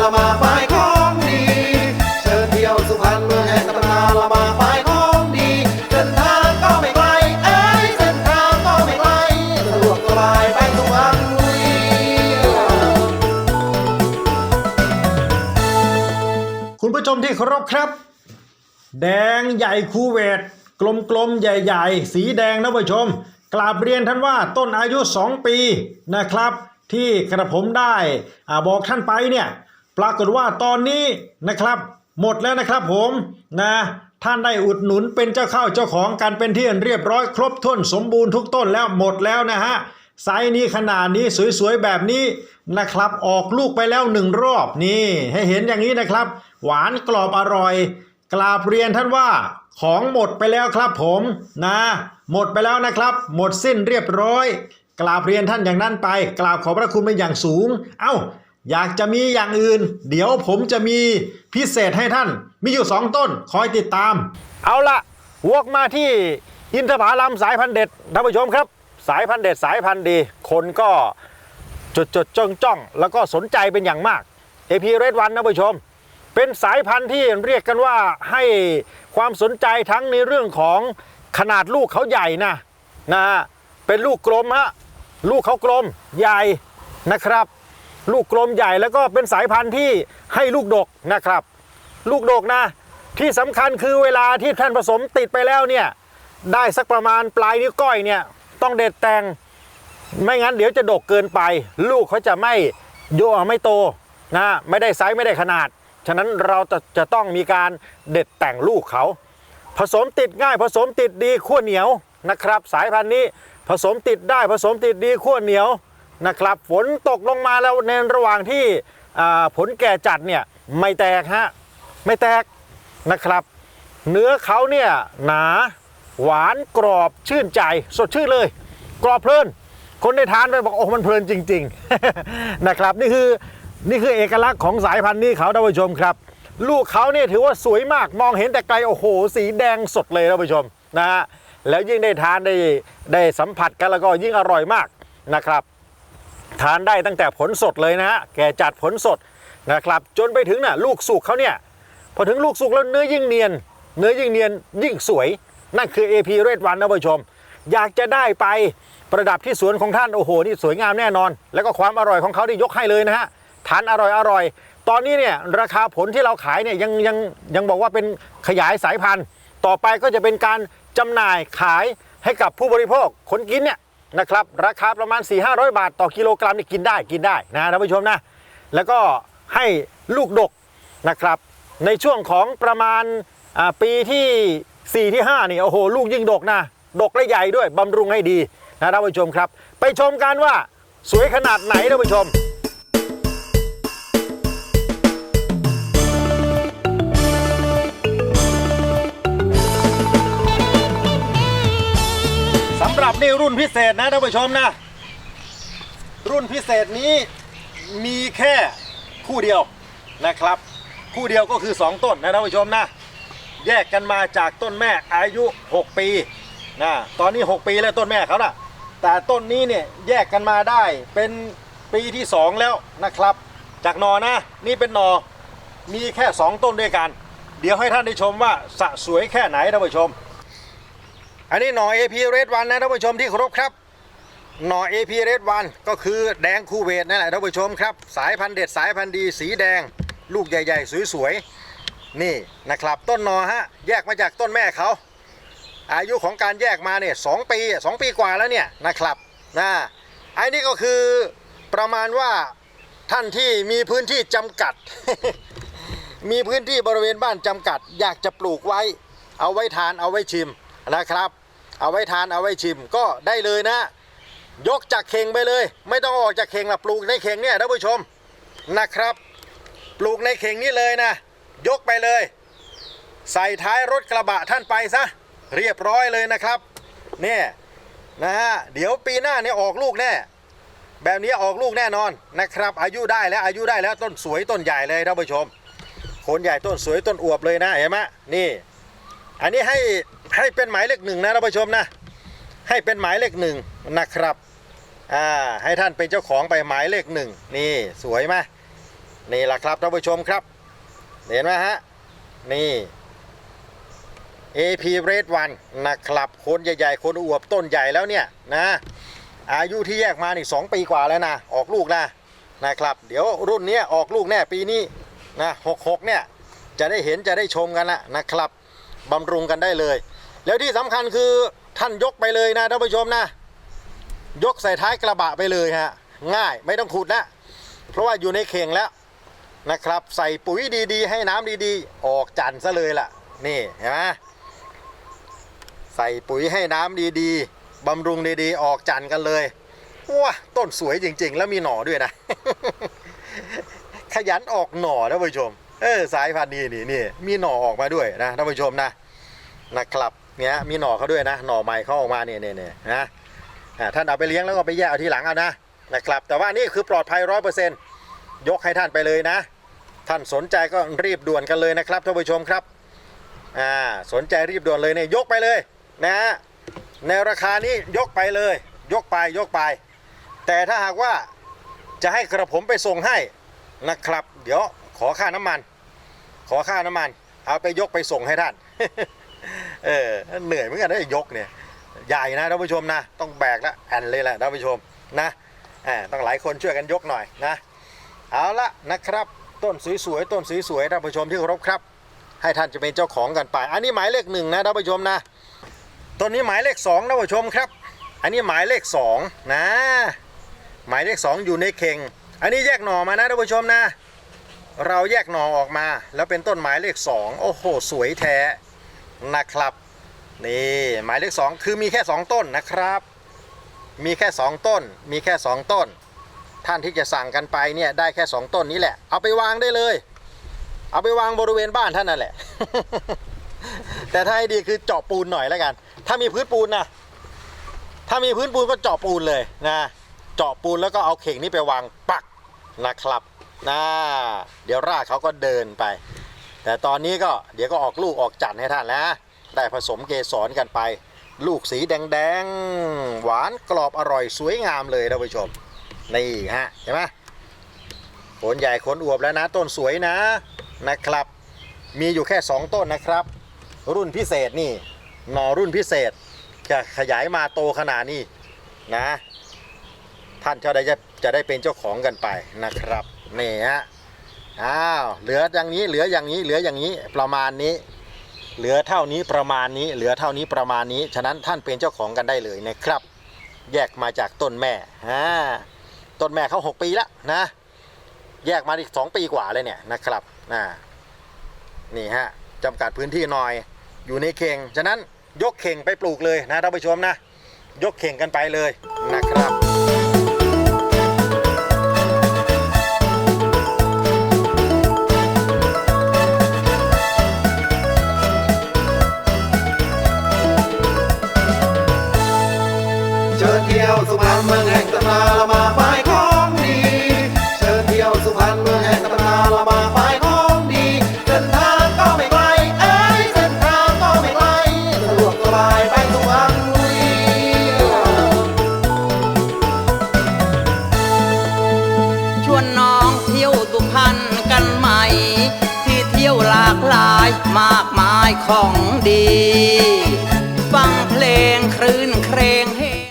เรามาฝ่ายของดี เชิญเที่ยวสุพรรณเมืองแห่งตำนานเรามาฝ่ายของดีเส้นทางก็ไม่ไกลเอ้ยเส้นทางก็ไม่ไกลสะดวกสบายไปสุพรรณบุรีคุณผู้ชมที่เคารพครับ แดงใหญ่คูเวตกลมๆ ใหญ่ๆ สีแดงนะผู้ชม กราบเรียนท่านว่าต้นอายุ 2 ปีนะครับ ที่กระผมได้อาบอกท่านไปเนี่ย ปรากฏว่าตอนนี้นะครับ หมดแล้วนะครับผมนะท่านได้อุดหนุนเป็นเจ้าเข้าเจ้าของกันเป็นที่เรียบร้อยครบถ้วนสมบูรณ์ทุกต้นแล้วหมดแล้วนะฮะไซส์นี้ขนาดนี้สวยๆแบบนี้นะครับ ออกลูกไปแล้วหนึ่งรอบนี่ให้เห็นอย่างนี้นะครับ หวานกรอบอร่อย กราบเรียนท่านว่าของหมดไปแล้วครับผมนะ หมดไปแล้วนะครับ หมดสิ้นเรียบร้อย กราบเรียนท่านอย่างนั้นไป กราบขอบพระคุณเป็นอย่างสูง เอ้า อยากจะมีอย่างอื่น เดี๋ยวผมจะมีพิเศษให้ท่าน มีอยู่สองต้นคอยติดตาม เอาละวกมาที่อินทผลัมสายพันธุ์เด็ดท่านผู้ชมครับ สายพันธุ์เด็ดสายพันธุ์ดี คนก็จดจดจ้องจ้องแล้วก็สนใจเป็นอย่างมาก AP Red One นะผู้ชม เป็นสายพันธุ์ที่เรียกกันว่าให้ความสนใจทั้งในเรื่องของขนาดลูกเขาใหญ่นะนะเป็นลูกกลมฮะลูกเขากลมใหญ่นะครับ ลูกกลมใหญ่แล้วก็เป็นสายพันธุ์ที่ให้ลูกดกนะครับ ลูกดกนะ ที่สำคัญคือเวลาที่ท่านผสมติดไปแล้วเนี่ยได้สักประมาณปลายนิ้วก้อยเนี่ยต้องเด็ดแต่งไม่งั้นเดี๋ยวจะดกเกินไป ลูกเขาจะไม่โยไม่โตนะไม่ได้ไซส์ไม่ได้ขนาด ฉะนั้นเราจะจะต้องมีการเด็ดแต่งลูกเขา ผสมติดง่ายผสมติดดีขั้วเหนียวนะครับ สายพันธุ์นี้ผสมติดได้ผสมติดดีขั้วเหนียว นะครับ ฝนตกลงมาแล้วในระหว่างที่ผลแก่จัดเนี่ยไม่แตกฮะไม่แตกนะครับ เนื้อเขาเนี่ยหนาหวานกรอบชื่นใจสดชื่นเลย กรอบเพลิน คนได้ทานไปบอกโอ้มันเพลินจริง ๆ นะครับ นี่คือนี่คือเอกลักษณ์ของสายพันธุ์นี้เขาท่านผู้ชมครับ ลูกเขาเนี่ยถือว่าสวยมากมองเห็นแต่ไกลโอ้โห สีแดงสดเลยท่านผู้ชมนะฮะแล้วยิ่งได้ทานได้ได้สัมผัสกันแล้วก็ยิ่งอร่อยมากนะครับ ทานได้ตั้งแต่ผลสดเลยนะฮะแกจัดผลสดนะครับจนไปถึงน่ะลูกสุกเขาเนี่ยพอถึงลูกสุกแล้วเนื้อยิ่งเนียน เนื้อยิ่งเนียนยิ่งสวย นั่นคือ AP Red One นะผู้ชม อยากจะได้ไปประดับที่สวนของท่านโอ้โหนี่สวยงามแน่นอน แล้วก็ความอร่อยของเขาที่ยกให้เลยนะฮะทานอร่อยอร่อย ตอนนี้เนี่ยราคาผลที่เราขายเนี่ยยังยังยังบอกว่าเป็นขยายสายพันธุ์ ต่อไปก็จะเป็นการจำหน่ายขายให้กับผู้บริโภคคนกินเนี่ย นะครับ ราคาประมาณ 4 5 0 0 บาทต่อกิโลกรัมนี่กินได้กินได้นะท่านผู้ชมนะ แล้วก็ให้ลูกดกนะครับ ในช่วงของประมาณปีที่ 4 ที่5นี่โอ้โหลูกยิ่งดกนะ ดกและใหญ่ด้วยบำรุงให้ดีนะท่านผู้ชมครับ ไปชมกันว่าสวยขนาดไหนท่านผู้ชม นี่รุ่นพิเศษนะท่านผู้ชมนะ รุ่นพิเศษนี้มีแค่คู่เดียวนะครับ คู่เดียวก็คือ 2 ต้นนะท่านผู้ชมนะ แยกกันมาจากต้นแม่อายุ 6 ปีนะตอนนี้ 6 ปีแล้วต้นแม่เขานะแต่ต้นนี้เนี่ยแยกกันมาได้เป็นปีที่ 2 แล้วนะครับ จากนอนะ นี่เป็นนอมีแค่ 2 ต้นด้วยกัน เดี๋ยวให้ท่านได้ชมว่าสะสวยแค่ไหนท่านผู้ชม อันนี้หน่อ AP Red One นะท่านผู้ชมที่เคารพครับหน่อ AP Red One ก็คือแดงคูเวตนั่นแหละท่านผู้ชมครับ สายพันธุ์เด็ดสายพันธุ์ดีสีแดง ลูกใหญ่ ๆ สวยๆนี่นะครับ ต้นหนอฮะแยกมาจากต้นแม่เขา อายุของการแยกมาเนี่ยสองปีสองปีกว่าแล้วเนี่ยนะครับนะไอ้นี่ก็คือประมาณว่าท่านที่มีพื้นที่จำกัด มีพื้นที่บริเวณบ้านจำกัด อยากจะปลูกไว้ เอาไว้ทานเอาไว้ชิมนะครับ เอาไว้ทานเอาไว้ชิมก็ได้เลยนะ ยกจากเข่งไปเลย ไม่ต้องออกจากเข่งละปลูกในเข่งเนี่ยท่านผู้ชมนะครับ ปลูกในเข่งนี้เลยนะ ยกไปเลย ใส่ท้ายรถกระบะท่านไปซะเรียบร้อยเลยนะครับเนี่ยนะฮะเดี๋ยวปีหน้าเนี่ยออกลูกแน่แบบนี้ออกลูกแน่นอนนะครับ อายุได้แล้วอายุได้แล้วต้นสวยต้นใหญ่เลยท่านผู้ชม โคนใหญ่ต้นสวยต้นอวบเลยนะเห็นไหมนี่ อันนี้ให้ให้เป็นหมายเลขหนึ่งนะท่านผู้ชมนะ ให้เป็นหมายเลขหนึ่งนะครับอ่าให้ท่านเป็นเจ้าของไปหมายเลขหนึ่งนี่สวยไหมนี่แหละครับท่านผู้ชมครับ เห็นไหมฮะนี่ AP Red One นะครับคนใหญ่ๆคนอวบต้นใหญ่แล้วเนี่ยนะอายุที่แยกมานี่สองปีกว่าแล้วนะออกลูกนะนะครับ เดี๋ยวรุ่นนี้ออกลูกแน่ปีนี้นะหกหกเนี่ยจะได้เห็นจะได้ชมกันละนะครับ บำรุงกันได้เลย แล้วที่สำคัญคือท่านยกไปเลยนะท่านผู้ชมนะ ยกใส่ท้ายกระบะไปเลยฮะง่ายไม่ต้องขุดนะเพราะว่าอยู่ในเข่งแล้วนะครับ ใส่ปุ๋ยดีๆ ให้น้ำดีๆ ออกจันทร์ซะเลยล่ะ นี่เห็นไหมใส่ปุ๋ยให้น้ำดีๆบำรุงดีๆ ออกจันทร์กันเลยว้าต้นสวยจริงๆ แล้วมีหน่อด้วยนะ ขยันออกหน่อท่านผู้ชม เออสายพันธุ์นี้นี่นี่มีหน่อออกมาด้วยนะท่านผู้ชมนะ นะครับเนี่ยมีหน่อเขาด้วยนะ หน่อใหม่เขาออกมาเนี่ยเนี่ยเนี่ยนะอ่าท่านเอาไปเลี้ยงแล้วก็ไปแยกเอาทีหลังเอานะนะครับ แต่ว่านี่คือปลอดภัยร้อยเปอร์เซ็นต์ยกให้ท่านไปเลยนะ ท่านสนใจก็รีบด่วนกันเลยนะครับท่านผู้ชมครับอ่าสนใจรีบด่วนเลยเนี่ยยกไปเลยนะฮะในราคานี้ยกไปเลย ยกไปยกไป แต่ถ้าหากว่าจะให้กระผมไปส่งให้นะครับ เดี๋ยวขอค่าน้ำมัน ขอค่าน้ำมัน เอาไปยกไปส่งให้ท่าน เออเหนื่อยเหมือนกันนะยกเนี่ยใหญ่นะท่านผู้ชมนะต้องแบกแล้วแอนเลยแหละท่านผู้ชมนะอ่าต้องหลายคนช่วยกันยกหน่อยนะเอาละนะครับ ต้นสวยๆต้นสวยๆท่านผู้ชมที่เคารพครับ ให้ท่านจะเป็นเจ้าของกันไป อันนี้หมายเลขหนึ่งนะท่านผู้ชมนะต้นนี้หมายเลขสองท่านผู้ชมครับ อันนี้หมายเลขสองนะหมายเลขสองอยู่ในเข่ง อันนี้แยกหน่อมานะท่านผู้ชมนะ เราแยกหน่อออกมา แล้วเป็นต้นหมายเลขสองโอ้โห สวยแท้ นะครับนี่หมายเลขสองคือมีแค่สองต้นนะครับ มีแค่สองต้น มีแค่สองต้น ท่านที่จะสั่งกันไปเนี่ยได้แค่สองต้นนี้แหละ เอาไปวางได้เลย เอาไปวางบริเวณบ้านท่านนั่นแหละ แต่ถ้าให้ดีคือเจาะปูนหน่อยแล้วกัน ถ้ามีพื้นปูนนะถ้ามีพื้นปูนก็เจาะปูนเลยนะ เจาะปูนแล้วก็เอาเข่งนี้ไปวางปักนะครับนะเดี๋ยวรากเขาก็เดินไป แต่ตอนนี้ก็เดี๋ยวก็ออกลูกออกจันทร์ให้ท่านนะได้ผสมเกสรกันไป ลูกสีแดงๆ หวานกรอบอร่อยสวยงามเลยท่านผู้ชม นี่ฮะเห็นไหมผลใหญ่ขนอวบแล้วนะ ต้นสวยนะนะครับ มีอยู่แค่ 2 ต้นนะครับ รุ่นพิเศษนี่หนอรุ่นพิเศษ จะขยายมาโตขนาดนี้นะ ท่านเจ้าได้จะจะได้เป็นเจ้าของกันไปนะครับนี่ฮะ อ้าวเหลืออย่างนี้เหลืออย่างนี้เหลืออย่างนี้ประมาณนี้ เหลือเท่านี้ประมาณนี้ เหลือเท่านี้ประมาณนี้ ฉะนั้นท่านเป็นเจ้าของกันได้เลยนะครับ แยกมาจากต้นแม่อ่าต้นแม่เขา6ปีแล้วนะ แยกมาอีก 2 ปีกว่าเลยเนี่ยนะครับอ่านี่ฮะจำกัดพื้นที่หน่อยอยู่ในเข่งฉะนั้นยกเข่งไปปลูกเลยนะท่านผู้ชมนะ ยกเข่งกันไปเลยนะครับ ยวสุพรรณเมืองแห่งตำนานเรามาฝ่ายของดีเชิญเที่ยวสุพรรณเมืองแห่งตำนานเรามาฝ่ายของดีเส้นทางก็ไม่ไกลเอ้ยเส้นทางก็ไม่ไกลสะดวกสบายไปสุพรรณบุรีชวนน้องเที่ยวสุพรรณกันใหม่ที่เที่ยวหลากหลายมากมายของดี ฟังเพลงครื้น